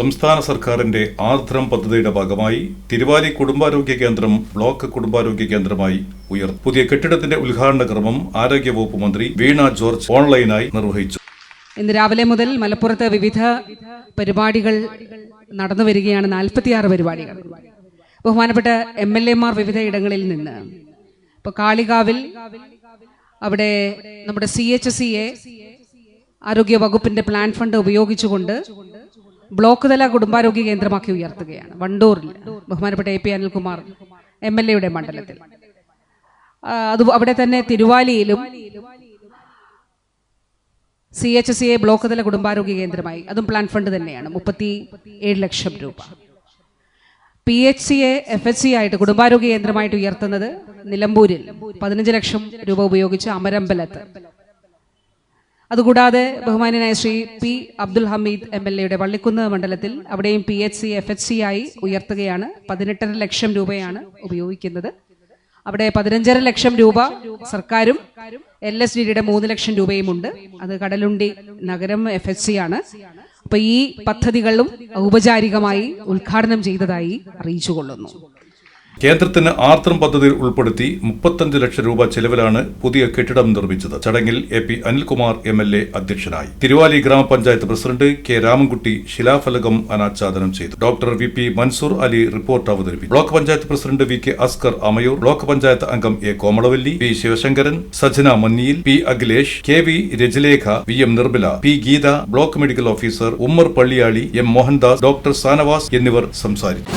സംസ്ഥാന സർക്കാരിന്റെ ആർദ്രം പദ്ധതിയുടെ ഭാഗമായി തിരുവാലി കുടുംബാരോഗ്യ കേന്ദ്രം ബ്ലോക്ക് കുടുംബാരോഗ്യ കേന്ദ്രമായി ഉയർന്നു പുതിയ കെട്ടിടത്തിന്റെ ഉദ്ഘാടന ക്രമം ആരോഗ്യവകുപ്പ് മന്ത്രി വീണ ജോർജ് ഓൺലൈനായി നിർവഹിച്ചു. ഇന്ന് രാവിലെ മുതൽ മലപ്പുറത്ത് വിവിധ പരിപാടികൾ നടന്നു വരികയാണ് നാൽപ്പത്തിയാറ് പരിപാടികൾ. ബഹുമാനപ്പെട്ട എം എൽ എമാർ വിവിധ ഇടങ്ങളിൽ നിന്ന്. ഇപ്പൊ കാളികാവിൽ അവിടെ നമ്മുടെ സി എച്ച് സി എ ആരോഗ്യ വകുപ്പിന്റെ പ്ലാൻ ഫണ്ട് ഉപയോഗിച്ചുകൊണ്ട് ബ്ലോക്ക് തല കുടുംബാരോഗ്യ കേന്ദ്രമാക്കി ഉയർത്തുകയാണ്. വണ്ടൂറിൽ ബഹുമാനപ്പെട്ട A P Anilkumar M L എയുടെ മണ്ഡലത്തിൽ. അത് അവിടെ തന്നെ തിരുവാലിയിലും C H C A block തല കുടുംബാരോഗ്യ കേന്ദ്രമായി. അതും പ്ലാൻ ഫണ്ട് തന്നെയാണ്. മുപ്പത്തി ഏഴ് ലക്ഷം രൂപ. P H C A F H C ആയിട്ട് കുടുംബാരോഗ്യ കേന്ദ്രമായിട്ട് ഉയർത്തുന്നത് നിലമ്പൂരിൽ. പതിനഞ്ച് ലക്ഷം രൂപ ഉപയോഗിച്ച് അമരമ്പലത്ത്. അതുകൂടാതെ ബഹുമാനായ Shri P Abdul Hameed M L എയുടെ വള്ളിക്കുന്ന് മണ്ഡലത്തിൽ അവിടെയും P H C F H C ആയി ഉയർത്തുകയാണ്. പതിനെട്ടര ലക്ഷം രൂപയാണ് ഉപയോഗിക്കുന്നത്. അവിടെ പതിനഞ്ചര ലക്ഷം രൂപ സർക്കാരും എൽ എസ് ഡി ഡിയുടെ മൂന്ന് ലക്ഷം രൂപയും ഉണ്ട് അത് കടലുണ്ടി നഗരം എഫ് എച്ച് സി ആണ്. അപ്പൊ ഈ പദ്ധതികളും ഔപചാരികമായി ഉദ്ഘാടനം ചെയ്തതായി അറിയിച്ചുകൊള്ളുന്നു. കേന്ദ്രത്തിന് ആർദ്രം പദ്ധതിയിൽ ഉൾപ്പെടുത്തി മുപ്പത്തഞ്ച് ലക്ഷം രൂപ ചെലവിലാണ് പുതിയ കെട്ടിടം നിർമ്മിച്ചത്. ചടങ്ങിൽ A P Anilkumar M L A അധ്യക്ഷനായി. തിരുവാലി ഗ്രാമപഞ്ചായത്ത് പ്രസിഡന്റ് കെ രാമൻകുട്ടി ശിലാഫലകം അനാച്ഛാദനം ചെയ്തു. Doctor V P Mansoor Ali report അവതരിപ്പിച്ചു. Block panchayat president V K Askar Amayur block panchayat അംഗം A Komalavalli P Sivasankaran Sajana Manniyil P Akhilesh K V Rajalekha V M Nirmala P Geetha block medical officer Ummer Palliyali M Mohandas doctor Sanavas എന്നിവർ സംസാരിച്ചു.